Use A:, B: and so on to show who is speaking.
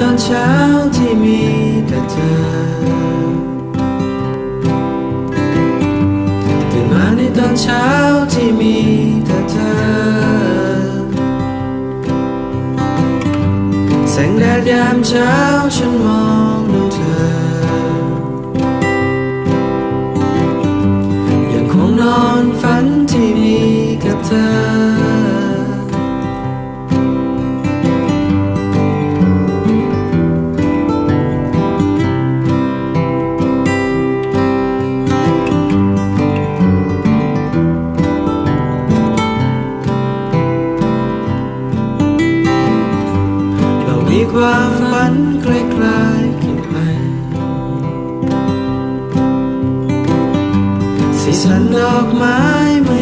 A: ตอนเช้าที่มีแต่เธอตื่นมาในตอนเช้าที่มีแต่เธอ แสงแดดยามเช้าฉันมองดูเธอ ยังคงนอนฝัน มีความฝันคล้ายๆกันไปสีสันดอกไม้เหมื